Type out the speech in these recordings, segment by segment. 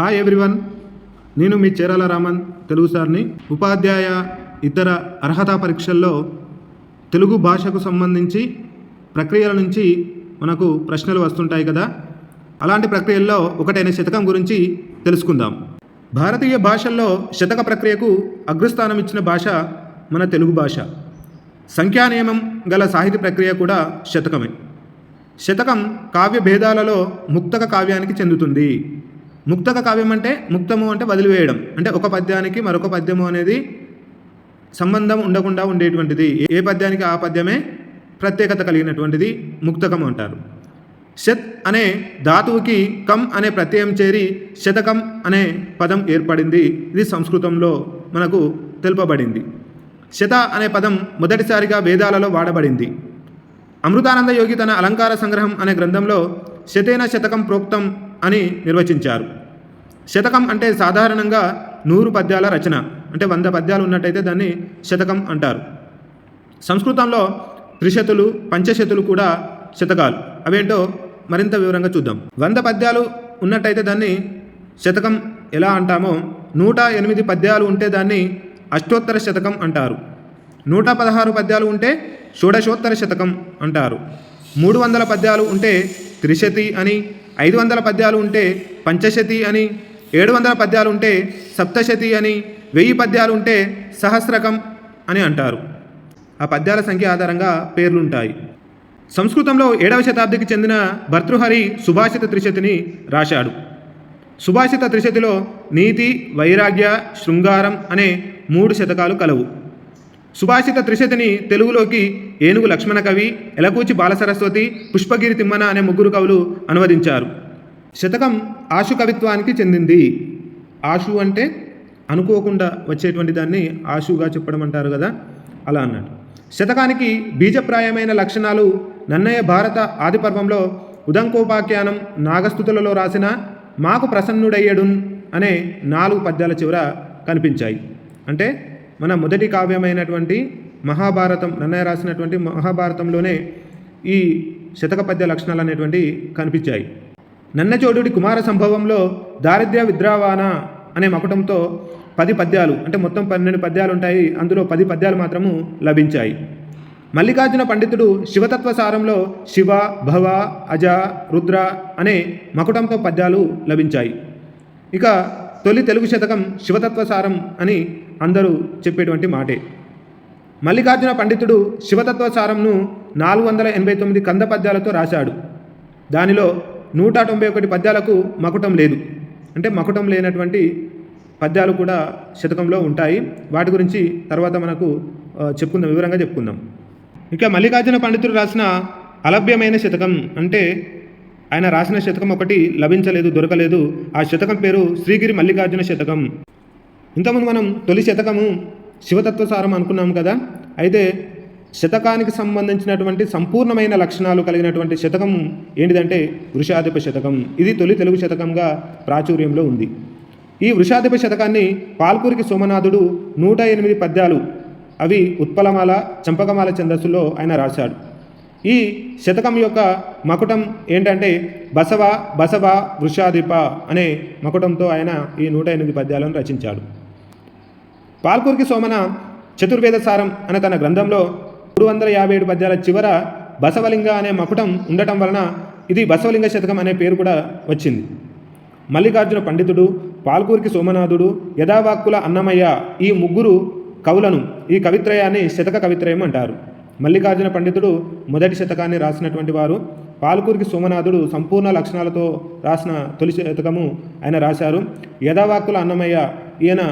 Hi everyone నేను మీ చేరాల రామన్ తెలుగు సార్ని. ఉపాధ్యాయ ఇతర అర్హతా పరీక్షల్లో తెలుగు భాషకు సంబంధించి ప్రక్రియల నుంచి మనకు ప్రశ్నలు వస్తుంటాయి కదా. అలాంటి ప్రక్రియల్లో ఒకటైన శతకం గురించి తెలుసుకుందాం. భారతీయ భాషల్లో శతక ప్రక్రియకు అగ్రస్థానం ఇచ్చిన భాష మన తెలుగు భాష. సంఖ్యా నియమం గల సాహిత్య ప్రక్రియ కూడా శతకమే. శతకం కావ్య భేదాలలో ముక్తక కావ్యానికి చెందుతుంది. ముక్తక కావ్యం అంటే ముక్తము అంటే వదిలివేయడం. అంటే ఒక పద్యానికి మరొక పద్యము అనేది సంబంధం ఉండకుండా ఉండేటువంటిది. ఏ పద్యానికి ఆ పద్యమే ప్రత్యేకత కలిగినటువంటిది ముక్తకం అంటారు. శత్ అనే ధాతువుకి కం అనే ప్రత్యయం చేరి శతకం అనే పదం ఏర్పడింది. ఇది సంస్కృతంలో మనకు తెలుపబడింది. శత అనే పదం మొదటిసారిగా వేదాలలో వాడబడింది. అమృతానంద యోగి తన అలంకార సంగ్రహం అనే గ్రంథంలో శతేన శతకం ప్రోక్తం అని నిర్వచించారు. శతకం అంటే సాధారణంగా నూరు పద్యాల రచన అంటే వంద పద్యాలు ఉన్నట్టయితే దాన్ని శతకం అంటారు. సంస్కృతంలో త్రిశతులు పంచశతులు కూడా శతకాలు. అవేంటో మరింత వివరంగా చూద్దాం. వంద పద్యాలు ఉన్నట్టయితే దాన్ని శతకం ఎలా అంటామో నూట ఎనిమిది పద్యాలు ఉంటే దాన్ని అష్టోత్తర శతకం అంటారు. నూట పదహారు పద్యాలు ఉంటే షోడశోత్తర శతకం అంటారు. మూడు వందల పద్యాలు ఉంటే త్రిశతి అని ఐదు వందల పద్యాలు ఉంటే పంచశతి అని ఏడు వందల పద్యాలు ఉంటే సప్తశతి అని వెయ్యి పద్యాలు ఉంటే సహస్రకం అని అంటారు. ఆ పద్యాల సంఖ్య ఆధారంగా పేర్లుంటాయి. సంస్కృతంలో ఏడవ శతాబ్దికి చెందిన భర్తృహరి సుభాషిత త్రిశతిని రాశాడు. సుభాషిత త్రిశతిలో నీతి వైరాగ్య శృంగారం అనే మూడు శతకాలు కలవు. సుభాషిత త్రిశతిని తెలుగులోకి ఏనుగు లక్ష్మణ కవి ఎలకూచి బాలసరస్వతి పుష్పగిరి తిమ్మన అనే ముగ్గురు కవులు అనువదించారు. శతకం ఆశు కవిత్వానికి చెందింది. ఆశు అంటే అనుకోకుండా వచ్చేటువంటి దాన్ని ఆశుగా చెప్పడం అంటారు కదా అలా అన్నాడు శతకానికి బీజప్రాయమైన లక్షణాలు నన్నయ్య భారత ఆదిపర్వంలో ఉదంకోపాఖ్యానం నాగస్థుతులలో రాసిన మాకు ప్రసన్నుడయ్యడున్ అనే నాలుగు పద్యాల చివర కనిపించాయి. అంటే మన మొదటి కావ్యమైనటువంటి మహాభారతం నన్నయ్య రాసినటువంటి మహాభారతంలోనే ఈ శతక పద్య లక్షణాలు అనేటువంటి కనిపించాయి. నన్నచోడుడి కుమార సంభవంలో దారిద్ర్య విద్రావాన అనే మకుటంతో పది పద్యాలు అంటే మొత్తం పన్నెండు పద్యాలు ఉంటాయి అందులో పది పద్యాలు మాత్రము లభించాయి. మల్లికార్జున పండితుడు శివతత్వ సారంలో శివ భవ అజ రుద్ర అనే మకుటంతో పద్యాలు లభించాయి. ఇక తొలి తెలుగు శతకం శివతత్వ సారం అని అందరూ చెప్పేటువంటి మాటే. మల్లికార్జున పండితుడు శివతత్వసారంను నాలుగు వందల ఎనభై తొమ్మిది కంద పద్యాలతో రాశాడు. దానిలో నూట తొంభై ఒకటి పద్యాలకు మకుటం లేదు. అంటే మకుటం లేనటువంటి పద్యాలు కూడా శతకంలో ఉంటాయి. వాటి గురించి తర్వాత మనకు చెప్పుకుందాం వివరంగా చెప్పుకుందాం. ఇక మల్లికార్జున పండితుడు రాసిన అలభ్యమైన శతకం అంటే ఆయన రాసిన శతకం ఒకటి లభించలేదు దొరకలేదు. ఆ శతకం పేరు శ్రీగిరి మల్లికార్జున శతకం. ఇంతకుముందు మనం తొలి శతకము శివతత్వసారం అనుకున్నాం కదా? అయితే శతకానికి సంబంధించినటువంటి సంపూర్ణమైన లక్షణాలు కలిగినటువంటి శతకం ఏంటిదంటే వృషాధిప శతకం. ఇది తొలి తెలుగు శతకంగా ప్రాచుర్యంలో ఉంది. ఈ వృషాధిప శతకాన్ని పాల్కూరికి సోమనాథుడు నూట ఎనిమిది పద్యాలు అవి ఉత్పలమాల చంపకమాల ఛందస్సులో ఆయన రాశాడు. ఈ శతకం యొక్క మకుటం ఏంటంటే బసవ బసవ వృషాధిప అనే మకుటంతో ఆయన ఈ నూట ఎనిమిది పద్యాలను రచించాడు. పాల్కూరికి సోమన చతుర్వేద సారం అనే తన గ్రంథంలో మూడు వందల యాభై ఏడు పద్యాల చివర బసవలింగ అనే మకుటం ఉండటం వలన ఇది బసవలింగ శతకం అనే పేరు కూడా వచ్చింది. మల్లికార్జున పండితుడు పాల్కూరికి సోమనాథుడు యథావాక్కుల అన్నమయ్య ఈ ముగ్గురు కవులను ఈ కవిత్రయాన్ని శతక కవిత్రయం అంటారు. మల్లికార్జున పండితుడు మొదటి శతకాన్ని రాసినటువంటి వారు పాల్కూరికి సోమనాథుడు సంపూర్ణ లక్షణాలతో రాసిన తొలి శతకము ఆయన రాశారు. యథావాక్కుల అన్నమయ్య ఈయన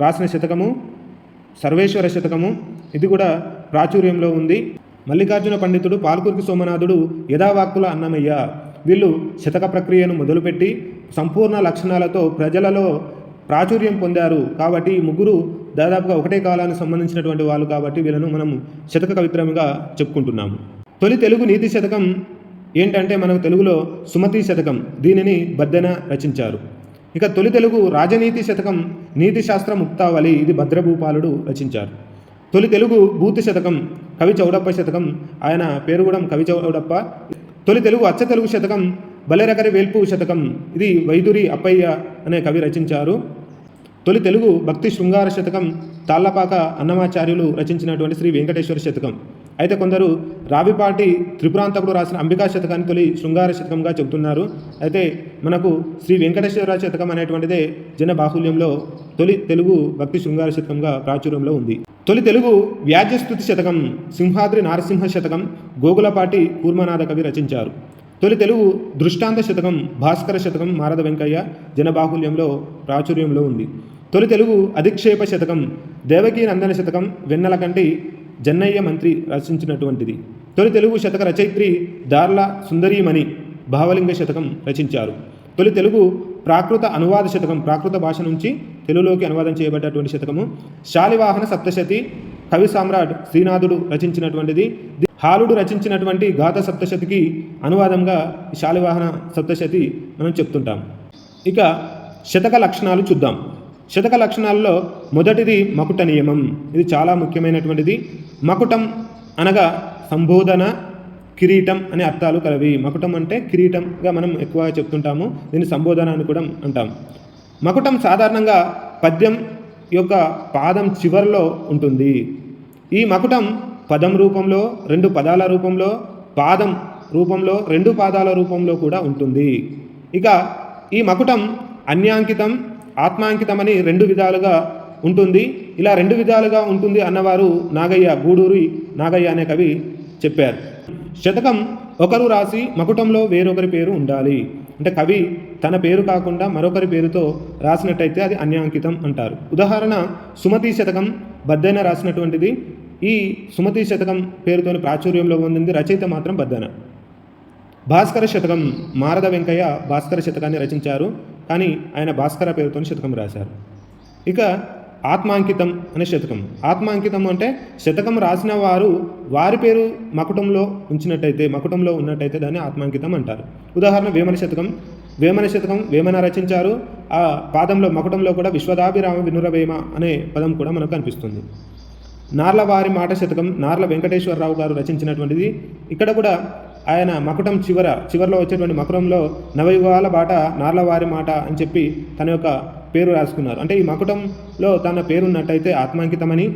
రాసిన శతకము సర్వేశ్వర శతకము ఇది కూడా ప్రాచుర్యంలో ఉంది. మల్లికార్జున పండితుడు పాల్కురికి సోమనాథుడు యథావాక్కుల అన్నమయ్య. వీళ్ళు శతక ప్రక్రియను మొదలుపెట్టి సంపూర్ణ లక్షణాలతో ప్రజలలో ప్రాచుర్యం పొందారు. కాబట్టి ఈ ముగ్గురు దాదాపుగా ఒకటే కాలానికి సంబంధించినటువంటి వాళ్ళు కాబట్టి వీళ్ళను మనం శతక కవిత్రముగా చెప్పుకుంటున్నాము. తొలి తెలుగు నీతి శతకం ఏంటంటే మనకు తెలుగులో సుమతి శతకం. దీనిని బద్దెన రచించారు. ఇక తొలి తెలుగు రాజనీతి శతకం నీతి శాస్త్ర ముక్తావళి ఇది భద్రభూపాలుడు రచించారు. తొలి తెలుగు భూతి శతకం కవి చౌడప్ప శతకం ఆయన పేరు కూడా కవి చౌడప్ప. తొలి తెలుగు అచ్చ తెలుగు శతకం బలెరకరి వేల్పు శతకం ఇది వైదురి అప్పయ్య అనే కవి రచించారు. తొలి తెలుగు భక్తి శృంగార శతకం తాళ్ళపాక అన్నమాచార్యులు రచించినటువంటి శ్రీ వెంకటేశ్వర శతకం. అయితే కొందరు రావిపాటి త్రిపురాంతకుడు రాసిన అంబికా శతకాన్ని తొలి శృంగార శతకంగా చెబుతున్నారు. అయితే మనకు శ్రీ వెంకటేశ్వర శతకం అనేటువంటిదే జన బాహుల్యంలో తొలి తెలుగు భక్తి శృంగార శతకంగా ప్రాచుర్యంలో ఉంది. తొలి తెలుగు వ్యాజ్యస్థుతి శతకం సింహాద్రి నారసింహ శతకం గోగులపాటి కూర్మనాథ కవి రచించారు. తొలి తెలుగు దృష్టాంత శతకం భాస్కర శతకం మారద వెంకయ్య జనబాహుల్యంలో ప్రాచుర్యంలో ఉంది. తొలి తెలుగు అధిక్షేప శతకం దేవకీ నందన శతకం వెన్నెల కంటి జన్నయ్య మంత్రి రచించినటువంటిది. తొలి తెలుగు శతక రచయిత్రి దార్ల సుందరీమణి భావలింగ శతకం రచించారు. తొలి తెలుగు ప్రాకృత అనువాద శతకం ప్రాకృత భాష నుంచి తెలుగులోకి అనువాదం చేయబడ్డటువంటి శతకము. శాలివాహన సప్తశతి కవి సామ్రాట్ శ్రీనాథుడు రచించినటువంటిది. హాలుడు రచించినటువంటి గాథ సప్తశతికి అనువాదంగా శాలివాహన సప్తశతి మనం చెప్తుంటాం. ఇక శతక లక్షణాలు చూద్దాం. శతక లక్షణాల్లో మొదటిది మకుట నియమం. ఇది చాలా ముఖ్యమైనటువంటిది. మకుటం అనగా సంబోధన కిరీటం అనే అర్థాలు కలవి. మకుటం అంటే కిరీటంగా మనం ఎక్కువగా చెప్తుంటాము. దీన్ని సంబోధన అని కూడా అంటాం. మకుటం సాధారణంగా పద్యం యొక్క పాదం చివరిలో ఉంటుంది. ఈ మకుటం పదం రూపంలో రెండు పదాల రూపంలో పాదం రూపంలో రెండు పాదాల రూపంలో కూడా ఉంటుంది. ఇక ఈ మకుటం అన్యాంకితం ఆత్మాంకితమని రెండు విధాలుగా ఉంటుంది. ఇలా రెండు విధాలుగా ఉంటుంది అన్నవారు నాగయ్య గూడూరి నాగయ్య అనే కవి చెప్పారు. శతకం ఒకరు రాసి మకుటంలో వేరొకరి పేరు ఉండాలి. అంటే కవి తన పేరు కాకుండా మరొకరి పేరుతో రాసినట్టయితే అది అన్యాంకితం అంటారు. ఉదాహరణ సుమతి శతకం బద్దెన రాసినటువంటిది. ఈ సుమతి శతకం పేరుతోని ప్రాచుర్యంలో పొందింది రచయిత మాత్రం బద్దెన. భాస్కర శతకం మారద వెంకయ్య భాస్కర శతకాన్ని రచించారు. కానీ ఆయన భాస్కర పేరుతో శతకం రాశారు. ఇక ఆత్మాంకితం అనే శతకం. ఆత్మాంకితం అంటే శతకం రాసిన వారు వారి పేరు మకుటంలో ఉంచినట్టయితే మకుటంలో ఉన్నట్టయితే దాన్ని ఆత్మాంకితం అంటారు. ఉదాహరణ వేమన శతకం. వేమన శతకం వేమన రచించారు. ఆ పాదంలో మకుటంలో కూడా విశ్వదాభిరామ వినురవేమ అనే పదం కూడా మనకు కనిపిస్తుంది. నార్లవారి మాట శతకం నార్ల వెంకటేశ్వరరావు గారు రచించినటువంటిది. ఇక్కడ కూడా ఆయన మకుటం చివర చివరిలో వచ్చేటువంటి మకుటంలో నవయుగాల బాట నార్లవారి మాట అని చెప్పి తన యొక్క పేరు రాసుకున్నారు. అంటే ఈ మకుటంలో తన పేరున్నట్టయితే ఆత్మాంకితమని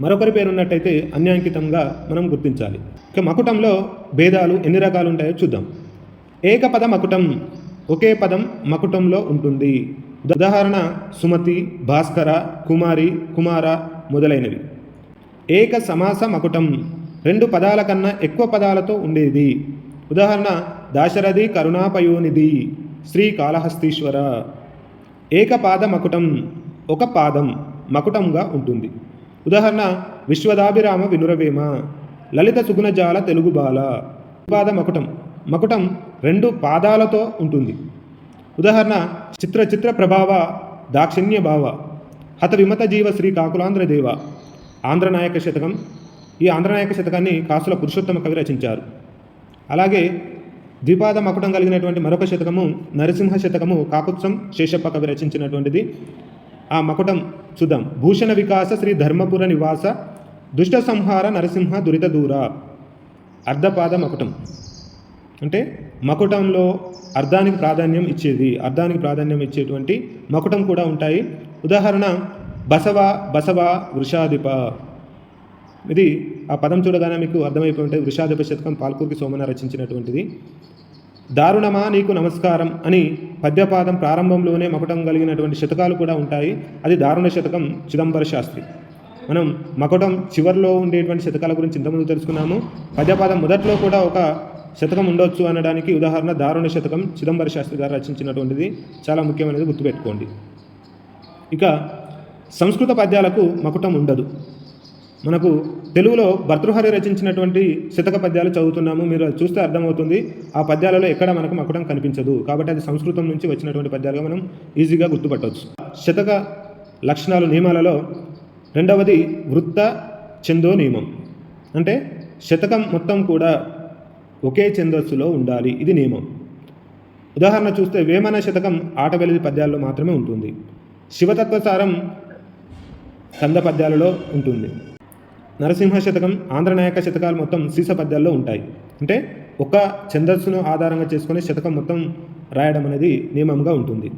మరొకరి పేరు ఉన్నట్టయితే అన్యాంకితంగా మనం గుర్తించాలి. ఇక మకుటంలో భేదాలు ఎన్ని రకాలు ఉంటాయో చూద్దాం. ఏకపద మకుటం ఒకే పదం మకుటంలో ఉంటుంది. ఉదాహరణ సుమతి భాస్కర కుమారి కుమార మొదలైనవి. ఏక సమాస మకుటం రెండు పదాల కన్నా ఎక్కువ పదాలతో ఉండేది. ఉదాహరణ దాశరథి కరుణాపయోనిధి శ్రీ కాళహస్తీశ్వర. ఏకపాద మకుటం ఒక పాదం మకుటంగా ఉంటుంది. ఉదాహరణ విశ్వదాభిరామ వినురవేమ లలిత సుగుణజాల తెలుగు బాల పాద మకుటం మకుటం రెండు పాదాలతో ఉంటుంది. ఉదాహరణ చిత్ర చిత్ర ప్రభావ దాక్షిణ్య భావ హత విమత జీవ శ్రీ కాకులాంధ్రదేవ ఆంధ్రనాయక శతకం ఈ ఆంధ్రనాయక శతకాన్ని కాసుల పురుషోత్తమ కవి రచించారు. అలాగే ద్విపాద మకుటం కలిగినటువంటి మరొక శతకము నరసింహ శతకము కాకుత్సం శేషప్ప కవి రచించినటువంటిది. ఆ మకుటం చూద్దాం. భూషణ వికాస శ్రీ ధర్మపుర నివాస దుష్ట సంహార నరసింహ దురిత దూర. అర్ధపాద మకుటం. అంటే మకుటంలో అర్ధానికి ప్రాధాన్యం ఇచ్చేది అర్ధానికి ప్రాధాన్యం ఇచ్చేటువంటి మకుటం కూడా ఉంటాయి. ఉదాహరణ బసవ బసవ వృషాధిప. ఇది ఆ పదం చూడగానే మీకు అర్థమైపోయి ఉంటుంది వృషాధిప శతకం పాల్కూర్కి సోమన రచించినటువంటిది. దారుణమా నీకు నమస్కారం అని పద్యపాదం ప్రారంభంలోనే మకుటం కలిగినటువంటి శతకాలు కూడా ఉంటాయి. అది దారుణ శతకం చిదంబర శాస్త్రి. మనం మకుటం చివరిలో ఉండేటువంటి శతకాల గురించి ఇంతకుముందు తెలుసుకున్నాము. పద్యపాదం మొదట్లో కూడా ఒక శతకం ఉండొచ్చు అనడానికి ఉదాహరణ దారుణ శతకం చిదంబర శాస్త్రి గారు రచించినటువంటిది. చాలా ముఖ్యమైనది గుర్తుపెట్టుకోండి. ఇక సంస్కృత పద్యాలకు మకుటం ఉండదు. మనకు తెలుగులో భర్తృహరి రచించినటువంటి శతక పద్యాలు చదువుతున్నాము. మీరు అది చూస్తే అర్థమవుతుంది. ఆ పద్యాలలో ఎక్కడ మనకు మకుటం కనిపించదు. కాబట్టి అది సంస్కృతం నుంచి వచ్చినటువంటి పద్యాలుగా మనం ఈజీగా గుర్తుపట్టవచ్చు. శతక లక్షణాలు నియమాలలో రెండవది వృత్త చందో నియమం. అంటే శతకం మొత్తం కూడా ఒకే ఛందస్సులో ఉండాలి. ఇది నియమం. ఉదాహరణ చూస్తే వేమన శతకం ఆటవెలిది పద్యాల్లో మాత్రమే ఉంటుంది. శివతత్వసారం కంద పద్యాలలో ఉంటుంది. నరసింహ శతకం ఆంధ్రనాయక శతకాలు మొత్తం సీస పద్యాల్లో ఉంటాయి. అంటే ఒక ఛందస్సును ఆధారంగా చేసుకునే శతకం మొత్తం రాయడం అనేది నియమంగా ఉంటుంది.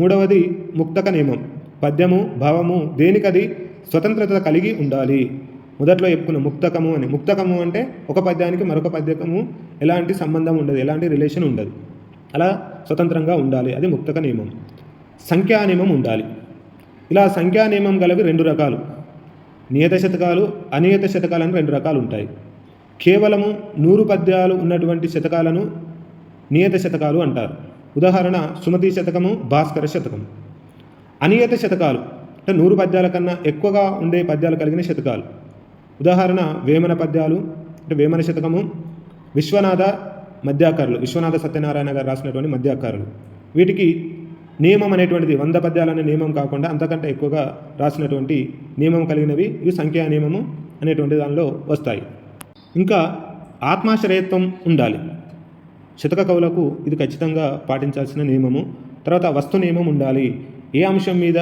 మూడవది ముక్తక నియమం. పద్యము భావము దేనికది స్వతంత్రత కలిగి ఉండాలి. మొదట్లో చెప్పుకున్న ముక్తకము అని. ముక్తకము అంటే ఒక పద్యానికి మరొక పద్యకము ఎలాంటి సంబంధం ఉండదు ఎలాంటి రిలేషన్ ఉండదు. అలా స్వతంత్రంగా ఉండాలి. అది ముక్తక నియమం. సంఖ్యా నియమం ఉండాలి. ఇలా సంఖ్యా నియమం గలవి రెండు రకాలు. నియత శతకాలు అనియత శతకాలను రెండు రకాలు ఉంటాయి కేవలము నూరు పద్యాలు ఉన్నటువంటి శతకాలను నియత శతకాలు అంటారు. ఉదాహరణ సుమతి శతకము భాస్కర శతకం అనియత శతకాలు అంటే నూరు పద్యాల కన్నా ఎక్కువగా ఉండే పద్యాలు కలిగిన శతకాలు. ఉదాహరణ వేమన పద్యాలు అంటే వేమన శతకము విశ్వనాథ మధ్యాకారులు విశ్వనాథ సత్యనారాయణ గారు రాసినటువంటి మధ్యాకారులు. వీటికి నియమం అనేటువంటిది వంద పద్యాలనే నియమం కాకుండా అంతకంటే ఎక్కువగా రాసినటువంటి నియమం కలిగినవి ఇవి సంఖ్యా నియమము అనేటువంటి దానిలో వస్తాయి. ఇంకా ఆత్మాశ్రయత్వం ఉండాలి. శతక కవులకు ఇది ఖచ్చితంగా పాటించాల్సిన నియమము. తర్వాత వస్తు నియమం ఉండాలి. ఏ అంశం మీద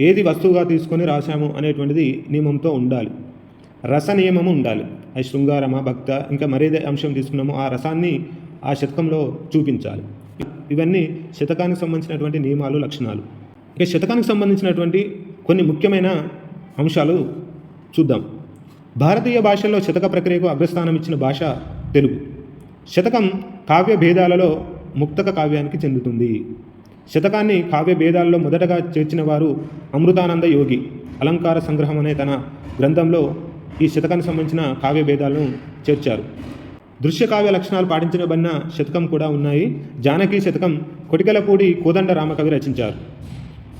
ఏది వస్తువుగా తీసుకొని రాశాము అనేటువంటిది నియమంతో ఉండాలి. రస నియమము ఉండాలి. అది శృంగారమ భక్త ఇంకా మరేదే అంశం తీసుకున్నామో ఆ రసాన్ని ఆ శతకంలో చూపించాలి. ఇవన్నీ శతకానికి సంబంధించినటువంటి నియమాలు లక్షణాలు. ఇక శతకానికి సంబంధించినటువంటి కొన్ని ముఖ్యమైన అంశాలు చూద్దాం. భారతీయ భాషల్లో శతక ప్రక్రియకు అగ్రస్థానం ఇచ్చిన భాష తెలుగు. శతకం కావ్య భేదాలలో ముక్తక కావ్యానికి చెందుతుంది. శతకాన్ని కావ్య భేదాలలో మొదటగా చేర్చిన వారు అమృతానంద యోగి. అలంకార సంగ్రహం అనే తన గ్రంథంలో ఈ శతకానికి సంబంధించిన కావ్య భేదాలను చేర్చారు. దృశ్య కావ్య లక్షణాలు పాటించబడిన శతకం కూడా ఉన్నాయి. జానకి శతకం కొటికలపూడి కోదండ రామకవి రచించారు.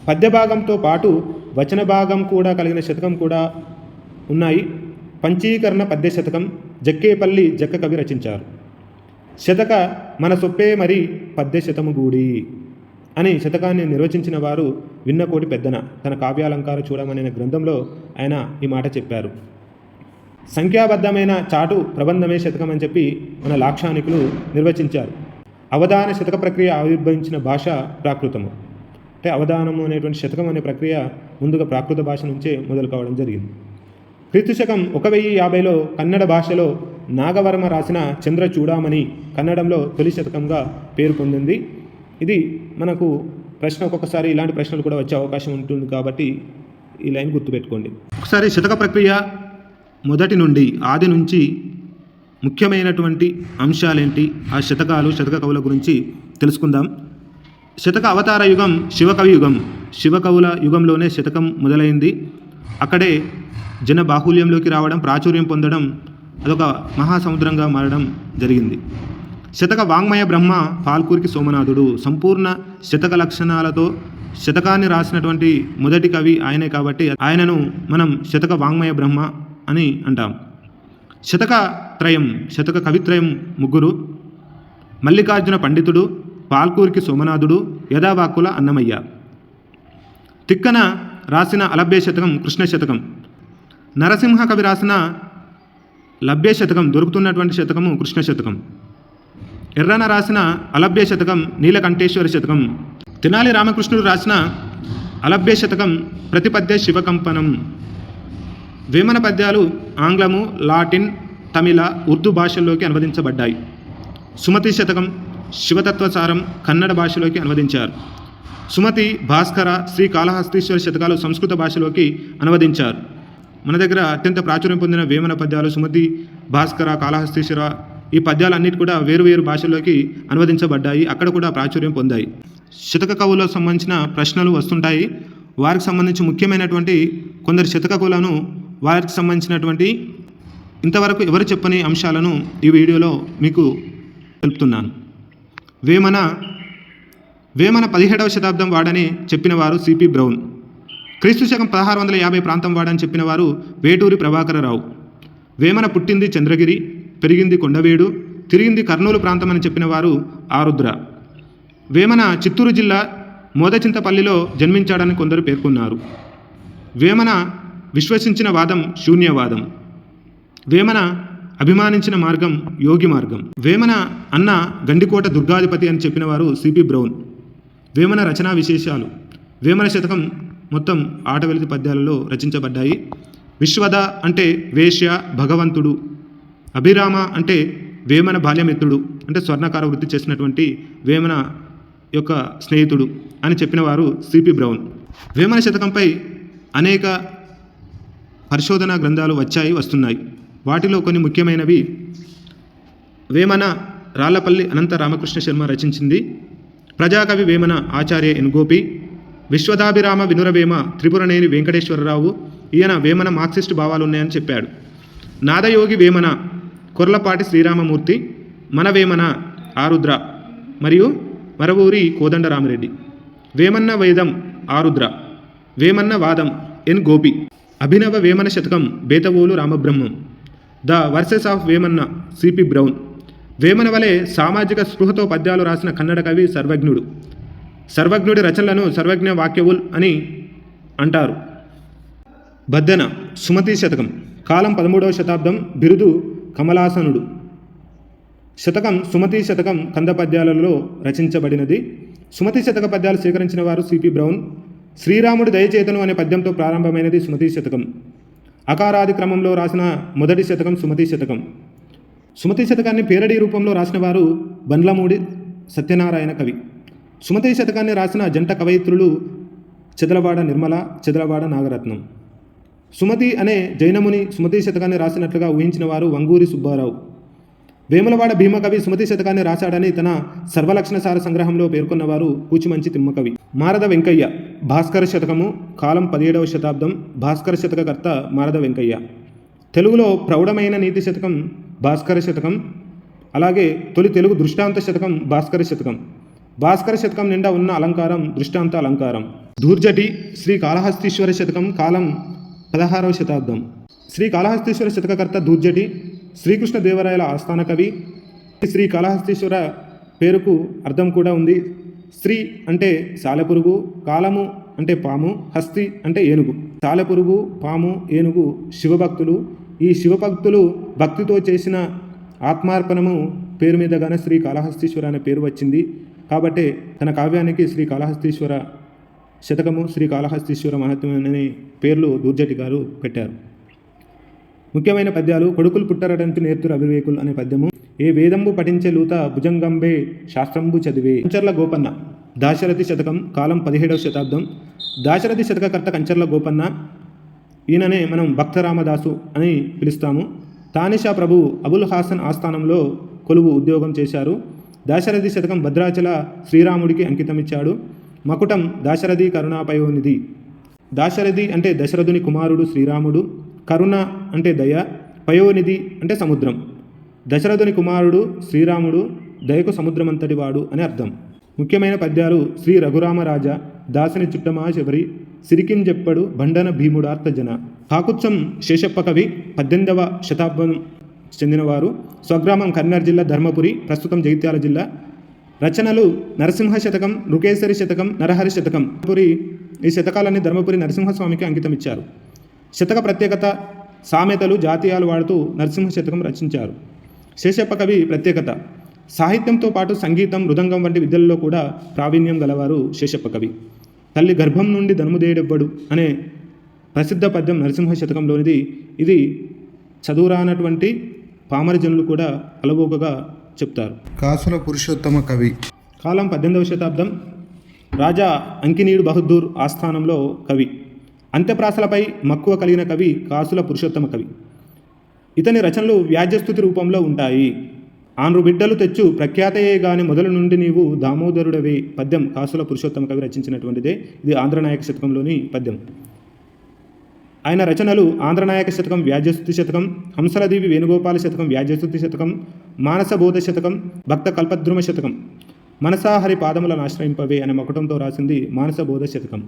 పద్య భాగంతో పాటు వచన భాగం కూడా కలిగిన శతకం కూడా ఉన్నాయి. పంచీకరణ పద్య శతకం జక్కేపల్లి జక్క కవి రచించారు. శతక మన సొప్పే మరి పద్య శతము గూడి అని శతకాన్ని నిర్వచించిన వారు విన్నకోటి పెద్దన తన కావ్యాలంకార చూడమనే గ్రంథంలో ఆయన ఈ మాట చెప్పారు. సంఖ్యాబద్ధమైన చాటు ప్రబంధమే శతకం అని చెప్పి మన లాక్షానికులు నిర్వచించారు. అవధాన శతక ప్రక్రియ ఆవిర్భవించిన భాష ప్రాకృతము. అంటే అవధానము అనేటువంటి శతకం అనే ప్రక్రియ ముందుగా ప్రాకృత భాష నుంచే మొదలు కావడం జరిగింది. క్రీస్తు శకం ఒక వెయ్యి యాభైలో కన్నడ భాషలో నాగవర్మ రాసిన చంద్ర చూడామణి కన్నడంలో తొలి శతకంగా పేరు పొందింది. ఇది మనకు ప్రశ్న ఒక్కొక్కసారి ఇలాంటి ప్రశ్నలు కూడా వచ్చే అవకాశం ఉంటుంది కాబట్టి ఈ లైన్ గుర్తుపెట్టుకోండి. ఒకసారి శతక ప్రక్రియ మొదటి నుండి ఆది నుంచి ముఖ్యమైనటువంటి అంశాలేంటి? ఆ శతకాలు శతక కవుల గురించి తెలుసుకుందాం. శతక అవతార యుగం శివకవి యుగం. శివకవుల యుగంలోనే శతకం మొదలైంది. అక్కడే జన బాహుల్యంలోకి రావడం ప్రాచుర్యం పొందడం అదొక మహాసముద్రంగా మారడం జరిగింది. శతక వాంగ్మయ బ్రహ్మ పాల్కూరికి సోమనాథుడు. సంపూర్ణ శతక లక్షణాలతో శతకాన్ని రాసినటువంటి మొదటి కవి ఆయనే కాబట్టి ఆయనను మనం శతక వాంగ్మయ బ్రహ్మ అని అంటాం. శతక త్రయం శతక కవిత్రయం ముగ్గురు. మల్లికార్జున పండితుడు పాల్కూరికి సోమనాథుడు యథావాక్కుల అన్నమయ్య. తిక్కన రాసిన అలభ్య శతకం కృష్ణ శతకం. నరసింహ కవి రాసిన లభ్య శతకం దొరుకుతున్నటువంటి శతకము కృష్ణ శతకం. ఎర్రన రాసిన అలభ్య శతకం నీలకంఠేశ్వర శతకం. తెనాలి రామకృష్ణుడు రాసిన అలభ్య శతకం ప్రతిపద్య శివకంపనం. వేమన పద్యాలు ఆంగ్లము లాటిన్ తమిళ ఉర్దూ భాషల్లోకి అనువదించబడ్డాయి. సుమతి శతకం శివతత్వసారం కన్నడ భాషలోకి అనువదించారు. సుమతి భాస్కర శ్రీ కాళహస్తీశ్వర శతకాలు సంస్కృత భాషలోకి అనువదించారు. మన దగ్గర అత్యంత ప్రాచుర్యం పొందిన వేమన పద్యాలు సుమతి భాస్కర కాళహస్తీశ్వర ఈ పద్యాలన్నిటి కూడా వేరు వేరు భాషల్లోకి అనువదించబడ్డాయి. అక్కడ కూడా ప్రాచుర్యం పొందాయి. శతక కవులకు సంబంధించిన ప్రశ్నలు వస్తుంటాయి. వారికి సంబంధించి ముఖ్యమైనటువంటి కొందరు శతక కవులను వారికి సంబంధించినటువంటి ఇంతవరకు ఎవరు చెప్పని అంశాలను ఈ వీడియోలో మీకు తెలుపుతున్నాను. వేమన వేమన పదిహేడవ శతాబ్దం వాడని చెప్పినవారు సిపి బ్రౌన్. క్రీస్తు శకం పదహారు వందల యాభై ప్రాంతం వాడని చెప్పినవారు వేటూరి ప్రభాకరరావు వేమన పుట్టింది చంద్రగిరి పెరిగింది కొండవేడు తిరిగింది కర్నూలు ప్రాంతం అని చెప్పినవారు ఆరుద్ర. వేమన చిత్తూరు జిల్లా మోదచింతపల్లిలో జన్మించాడని కొందరు పేర్కొన్నారు. వేమన విశ్వసించిన వాదం శూన్యవాదం. వేమన అభిమానించిన మార్గం యోగి మార్గం. వేమన అన్న గండికోట దుర్గాధిపతి అని చెప్పిన వారు సిపి బ్రౌన్. వేమన రచనా విశేషాలు. వేమన శతకం మొత్తం ఆటవెలితి పద్యాలలో రచించబడ్డాయి. విశ్వద అంటే వేశ్య భగవంతుడు. అభిరామ అంటే వేమన బాల్యమిత్రుడు. అంటే స్వర్ణకార వృత్తి చేసినటువంటి వేమన యొక్క స్నేహితుడు అని చెప్పిన వారు సిపి బ్రౌన్. వేమన శతకంపై అనేక పరిశోధనా గ్రంథాలు వచ్చాయి వస్తున్నాయి. వాటిలో కొన్ని ముఖ్యమైనవి. వేమన రాళ్ళపల్లి అనంత రామకృష్ణ శర్మ రచించింది. ప్రజాకవి వేమన ఆచార్య ఎన్ గోపి. విశ్వదాభిరామ వినురవేమ త్రిపురనేని వెంకటేశ్వరరావు. ఈయన వేమన మార్క్సిస్ట్ భావాలు ఉన్నాయని చెప్పాడు. నాదయోగి వేమన కొర్లపాటి శ్రీరామమూర్తి. మన వేమన ఆరుద్ర మరియు మరవూరి కోదండరామిరెడ్డి. వేమన్న వేదం ఆరుద్ర. వేమన్న వాదం ఎన్ Gopi. Abhinava Vemana Shatakam Betavolu Ramabrahmam. The verses of Vemanna CP Brown. Vemana వలె సామాజిక స్పృహతో పద్యాలు రాసిన కన్నడ కవి సర్వజ్ఞుడు. సర్వజ్ఞుడి రచనలను సర్వజ్ఞ వాక్యవుల్ అని అంటారు. బద్దెన సుమతి శతకం. కాలం పదమూడవ శతాబ్దం బిరుదు కమలాసనుడు. శతకం సుమతి శతకం కంద పద్యాలలో రచించబడినది. సుమతి శతక పద్యాలు సేకరించిన వారు సిపి బ్రౌన్. శ్రీరాముడి దయచేతను అనే పద్యంతో ప్రారంభమైనది సుమతి శతకం. అకారాది క్రమంలో రాసిన మొదటి శతకం సుమతి శతకం. సుమతి శతకాన్ని పేరడీ రూపంలో రాసిన వారు బండ్లమూడి సత్యనారాయణ కవి. సుమతి శతకాన్ని రాసిన జంట కవయిత్రులు చెదలవాడ నిర్మల చెదలవాడ నాగరత్నం. సుమతి అనే జైనముని సుమతి శతకాన్ని రాసినట్లుగా ఊహించిన వారు వంగూరి సుబ్బారావు. వేములవాడ భీమకవి సుమతి శతకాన్ని రాశాడని తన సర్వలక్షణ సార సంగ్రహంలో పేర్కొన్నవారు కూచిమంచి తిమ్మకవి. మారద వెంకయ్య భాస్కర శతకము కాలం పదిహేడవ శతాబ్దం భాస్కర శతకకర్త మారద వెంకయ్య. తెలుగులో ప్రౌఢమైన నీతి శతకం భాస్కర శతకం అలాగే తొలి తెలుగు దృష్టాంత శతకం భాస్కర శతకం. భాస్కర శతకం నిండా ఉన్న అలంకారం దృష్టాంత అలంకారం. ధూర్జటి శ్రీ కాళహస్తీశ్వర శతకం కాలం పదహారవ శతాబ్దం. శ్రీ కాళహస్తీశ్వర శతకకర్త దూర్జటి శ్రీకృష్ణదేవరాయల ఆస్థాన కవి. శ్రీ కాళహస్తీశ్వర పేరుకు అర్థం కూడా ఉంది. శ్రీ అంటే సాలెపురుగు కాలము అంటే పాము హస్తి అంటే ఏనుగు. సాలెపురుగు పాము ఏనుగు శివభక్తులు. ఈ శివభక్తులు భక్తితో చేసిన ఆత్మార్పణము పేరు మీదగానే శ్రీ కాళహస్తీశ్వర అనే పేరు వచ్చింది. కాబట్టి తన కావ్యానికి శ్రీ కాళహస్తీశ్వర శతకము శ్రీ కాళహస్తీశ్వర మహత్వం అనే పేర్లు దూర్జటి గారు పెట్టారు. ముఖ్యమైన పద్యాలు కొడుకులు పుట్టరడంతి నేర్తురు అవివేకులు అనే పద్యము. ఏ వేదంబు పఠించే లూత భుజంగంబే శాస్త్రంబు చదివే. కంచర్ల గోపన్న దాశరథి శతకం కాలం పదిహేడవ శతాబ్దం. దాశరథి శతకకర్త కంచర్ల గోపన్న ఈయననే మనం భక్తరామదాసు అని పిలుస్తాము. తానిషా ప్రభు అబుల్ హాసన్ ఆస్థానంలో కొలువు ఉద్యోగం చేశారు. దాశరథి శతకం భద్రాచల శ్రీరాముడికి అంకితమిచ్చాడు. మకుటం దాశరథి కరుణాపయోనిధి. దాశరథి అంటే దశరథుని కుమారుడు శ్రీరాముడు. కరుణ అంటే దయ పయోనిధి అంటే సముద్రం. దశరథుని కుమారుడు శ్రీరాముడు దయకు సముద్రమంతటి వాడు అని అర్థం. ముఖ్యమైన పద్యాలు శ్రీ రఘురామరాజ దాసని చుట్టమా శబరి సిరికిం చెప్పడు బండన భీముడార్తజన కాకుత్సం శేషప్ప కవి పద్దెనిమిదవ శతాబ్దం చెందినవారు. స్వగ్రామం కర్నూలు జిల్లా ధర్మపురి ప్రస్తుతం జగిత్యాల జిల్లా. రచనలు నరసింహ శతకం రుకేశ్వరి శతకం నరహరి శతకం. పురి ఈ శతకాలన్నీ ధర్మపురి నరసింహస్వామికి అంకితం ఇచ్చారు శతక ప్రత్యేకత సామెతలు జాతీయాలు వాడుతూ నరసింహ శతకం రచించారు. శేషప్ప కవి ప్రత్యేకత సాహిత్యంతో పాటు సంగీతం మృదంగం వంటి విద్యల్లో కూడా ప్రావీణ్యం గలవారు శేషప్ప కవి. తల్లి గర్భం నుండి ధనుముదేడెవ్వడు అనే ప్రసిద్ధ పద్యం నరసింహ శతకంలోనిది. ఇది చదువురానటువంటి పామరజనులు కూడా అలవోకగా చెప్తారు. కాసుల పురుషోత్తమ కవి. కాలం పద్దెనిమిదవ శతాబ్దం రాజా అంకినీడు బహదూర్ ఆస్థానంలో కవి. అంత్యప్రాసలపై మక్కువ కలిగిన కవి కాసుల పురుషోత్తమ కవి. ఇతని రచనలు వ్యాజ్యస్థుతి రూపంలో ఉంటాయి. ఆన్రు బిడ్డలు తెచ్చు ప్రఖ్యాతయే గాని మొదలు నుండి నీవు దామోదరుడవే పద్యం కాసుల పురుషోత్తమ కవి రచించినటువంటిదే. ఇది ఆంధ్రనాయక శతకంలోని పద్యం. ఆయన రచనలు ఆంధ్రనాయక శతకం వ్యాజ్యస్థుతి శతకం హంసలదేవి వేణుగోపాల శతకం వ్యాజ్యస్థుతి శతకం మానసబోధ శతకం భక్త కల్పద్రుమ శతకం మనసాహరి పాదములను ఆశ్రయింపవే అనే మకుటంతో రాసింది మానసబోధ శతకం.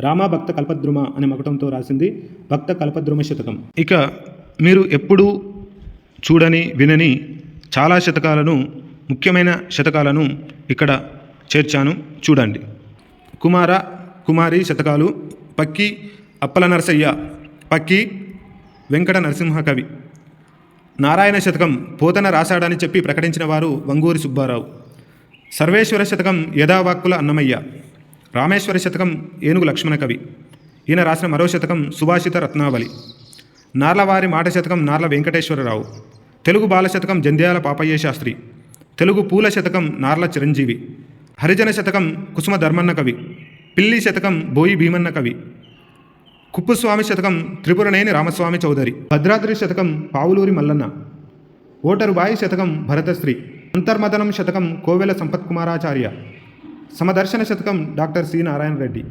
రామ భక్త కల్పద్రుమ అనే మకటంతో రాసింది భక్త కల్పద్రుమ శతకం. ఇక మీరు ఎప్పుడూ చూడని వినని చాలా శతకాలను ముఖ్యమైన శతకాలను ఇక్కడ చేర్చాను. చూడండి. కుమార కుమారి శతకాలు పక్కి అప్పల నరసయ్య పక్కి వెంకట నరసింహ కవి నారాయణ శతకం పోతన రాశాడని చెప్పి ప్రకటించిన వారు వంగూరి సుబ్బారావు. సర్వేశ్వర శతకం యథావాక్కుల అన్నమయ్య. రామేశ్వర శతకం ఏనుగు లక్ష్మణ కవి. ఈయన రాసిన మరో శతకం సుభాషిత రత్నావళి. నార్లవారి మాట శతకం నార్ల వెంకటేశ్వరరావు. తెలుగు బాల శతకం జంధ్యాల పాపయ్య శాస్త్రి తెలుగు పూల శతకం నార్ల చిరంజీవి. హరిజన శతకం కుసుమ ధర్మన్న కవి. పిల్లి శతకం బోయి భీమన్న కవి. కుప్పుస్వామి శతకం త్రిపురనేని రామస్వామి చౌదరి. భద్రాద్రి శతకం పావులూరి మల్లన్న. ఓటరుబాయి శతకం భరతశ్రీ. అంతర్మదనం శతకం కోవెల సంపత్కుమారాచార్య. సమదర్శన శతకం డాక్టర్ సి నారాయణ రెడ్డి.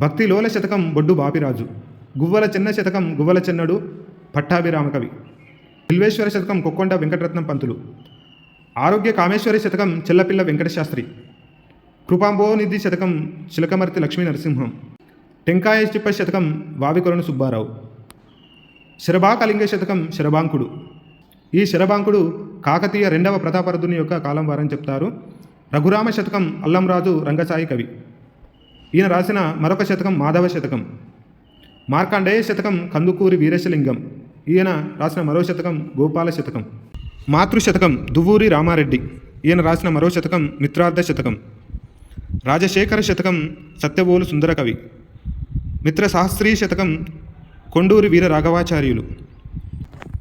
భక్తి లోల శతకం బొడ్డు బాపిరాజు. గువ్వల చిన్న శతకం గువ్వల చెన్నడు పట్టాభిరామకవి బిల్వేశ్వర శతకం కొక్కొండ వెంకటరత్నం పంతులు. ఆరోగ్య కామేశ్వరి శతకం చెల్లపిల్ల వెంకటశాస్త్రి. కృపాంబోనిధి శతకం చిలకమర్తి లక్ష్మీ నరసింహం. టెంకాయ చిప్ప శతకం వావికొలను సుబ్బారావు. శరభాకలింగ శతకం శరభాంకుడు. ఈ శరభాంకుడు కాకతీయ రెండవ ప్రతాపరుదుని యొక్క కాలం వారని చెప్తారు. రఘురామ శతకం అల్లంరాజు రంగసాయి కవి. ఈయన రాసిన మరొక శతకం మాధవ శతకం. మార్కాండేయ శతకం కందుకూరి వీరేశలింగం. ఈయన రాసిన మరో శతకం గోపాల శతకం. మాతృ శతకం దువ్వూరి రామారెడ్డి. ఈయన రాసిన మరో శతకం మిత్రార్థ శతకం. రాజశేఖర శతకం సత్యవోలు సుందరకవి మిత్ర సహస్రీ శతకం కొండూరి వీర రాఘవాచార్యులు.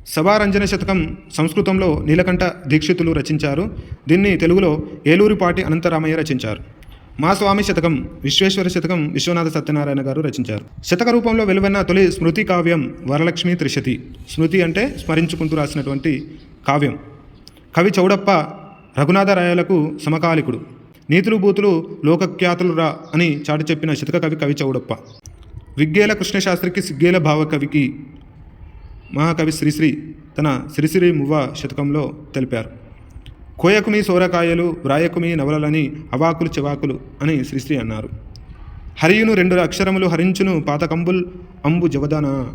సభారంజన శతకం సంస్కృతంలో నీలకంఠ దీక్షితులు రచించారు. దీన్ని తెలుగులో ఏలూరిపాటి అనంతరామయ్య రచించారు. మా స్వామి శతకం విశ్వేశ్వర శతకం విశ్వనాథ సత్యనారాయణ గారు రచించారు. శతక రూపంలో వెలువన్న తొలి స్మృతి కావ్యం వరలక్ష్మి త్రిశతి. స్మృతి అంటే స్మరించుకుంటూ రాసినటువంటి కావ్యం. కవి చౌడప్ప రఘునాథరాయలకు సమకాలికుడు. నీతులు బూతులు లోకఖ్యాతులురా అని చాటి చెప్పిన శతక కవి కవి చౌడప్ప. విగ్గేల కృష్ణశాస్త్రికి సిగ్గేల భావకవికి మహాకవి శ్రీశ్రీ తన శ్రీశ్రీ మువ్వ శతకంలో తెలిపారు. కోయకుమి సోరకాయలు వ్రాయకుమి నవలలని అవాకులు చివాకులు అని శ్రీశ్రీ అన్నారు. హరియును రెండు అక్షరములు హరించును పాతకంబుల్ అంబు జవదన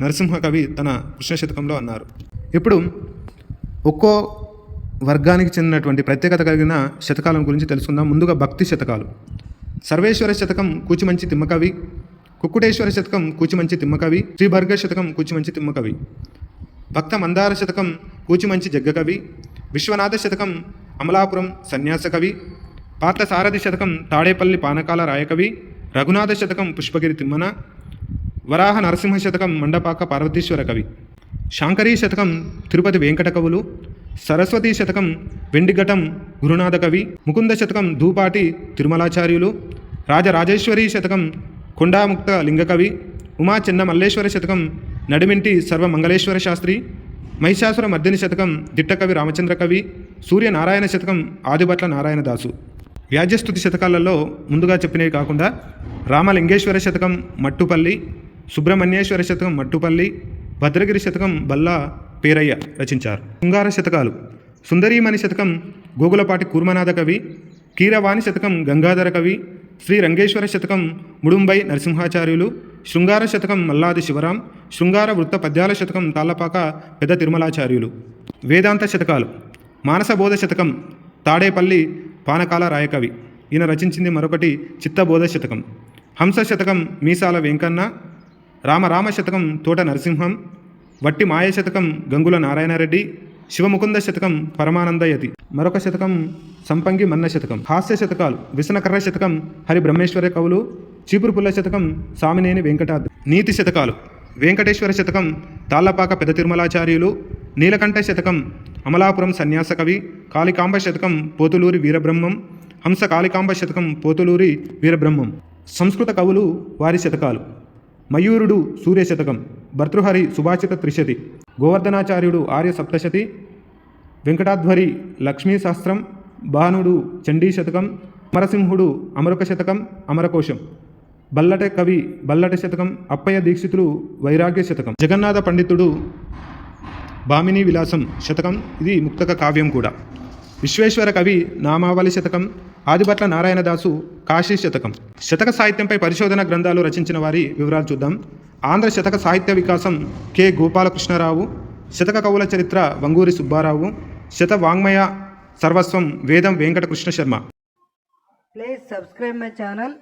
నరసింహ కవి తన కృష్ణ శతకంలో అన్నారు. ఇప్పుడు ఒక్కో వర్గానికి చెందినటువంటి ప్రత్యేకత కలిగిన శతకాలం గురించి తెలుసుకుందాం. ముందుగా భక్తి శతకాలు. సర్వేశ్వర శతకం కూచిమంచి తిమ్మకవి కుక్కుటేశ్వర శతకం కూచిమంచి తిమ్మకవి శ్రీ భర్గ శతకం కూచిమంచి తిమ్మకవి భక్త మందార శతకం కూచిమంచి జగ్గకవి విశ్వనాథ శతకం అమలాపురం సన్యాసకవి పార్థసారథి శతకం తాడేపల్లి పానకాల రాయకవి రఘునాథ శతకం పుష్పగిరి తిమ్మన వరాహ నరసింహ శతకం మండపాక పార్వతీశ్వర కవి శాంకరీ శతకం తిరుపతి వెంకట కవులు సరస్వతీ శతకం వెండిఘటం గురునాథ కవి ముకుంద శతకం ధూపాటి తిరుమలాచార్యులు రాజరాజేశ్వరీ శతకం కొండాముక్త లింగకవి ఉమా చిన్న మల్లేశ్వర శతకం నడిమింటి సర్వమంగళేశ్వర శాస్త్రి మహిషాసుర మర్దిని శతకం దిట్టకవి రామచంద్ర కవి సూర్యనారాయణ శతకం ఆదిభట్ల నారాయణదాసు వ్యాజ్యస్తుతి శతకాలలో ముందుగా చెప్పినవి కాకుండా రామలింగేశ్వర శతకం మట్టుపల్లి సుబ్రహ్మణ్యేశ్వర శతకం మట్టుపల్లి భద్రగిరి శతకం బల్లా పేరయ్య రచించారు. శృంగార శతకాలు సుందరీమణి శతకం గోగులపాటి కూర్మనాథ కవి కీరవాణి శతకం గంగాధర కవి శ్రీ రంగేశ్వర శతకం ముడుంబై నరసింహాచార్యులు శృంగార శతకం మల్లాది శివరాం శృంగార వృత్త పద్యాల శతకం తాళ్ళపాక పెద్ద తిరుమలాచార్యులు. వేదాంత శతకాలు మానసబోధ శతకం తాడేపల్లి పానకాల రాయకవి. ఈయన రచించింది మరొకటి చిత్తబోధ శతకం. హంస శతకం మీసాల వెంకన్న. రామరామ శతకం తోట నరసింహం. వట్టి మాయ శతకం గంగుల నారాయణరెడ్డి. శివముకుంద శతకం పరమానందయతి మరొక శతకం సంపంగి మన్న శతకం. హాస్య శతకాలు విసనకర్ర శతకం హరి బ్రహ్మేశ్వర కవులు చీపురుపుల్ల శతకం సామినేని వెంకటాద్రి. నీతి శతకాలు వెంకటేశ్వర శతకం తాళ్ళపాక పెద్ద తిరుమలాచార్యులు నీలకంఠ శతకం అమలాపురం సన్యాస కవి కాళికాంబ శతకం పోతులూరి వీరబ్రహ్మం హంస కాళికాంబ శతకం పోతులూరి వీరబ్రహ్మం. సంస్కృత కవులు వారి శతకాలు. మయూరుడు సూర్యశతకం భర్తృహరి సుభాషిత త్రిశతి గోవర్ధనాచార్యుడు ఆర్య సప్తశతి వెంకటాధ్వరి లక్ష్మీ సహస్రం భానుడు చండీ శతకం అమరసింహుడు అమరక శతకం అమరకోశం బల్లట కవి బల్లట శతకం అప్పయ్య దీక్షితులు వైరాగ్య శతకం జగన్నాథ పండితుడు భామిని విలాసం శతకం ఇది ముక్తక కావ్యం కూడా. విశ్వేశ్వర కవి నామావళి శతకం ఆదిభట్ల నారాయణదాసు కాశీ శతకం. శతక సాహిత్యంపై పరిశోధన గ్రంథాలు రచించిన వారి వివరాలు చూద్దాం. ఆంధ్ర శతక సాహిత్య వికాసం కె. గోపాలకృష్ణరావు శతక కవుల చరిత్ర వంగూరి సుబ్బారావు శత వాంగ్మయ సర్వస్వం Vedam Venkatakrishna Sharma. Please subscribe my channel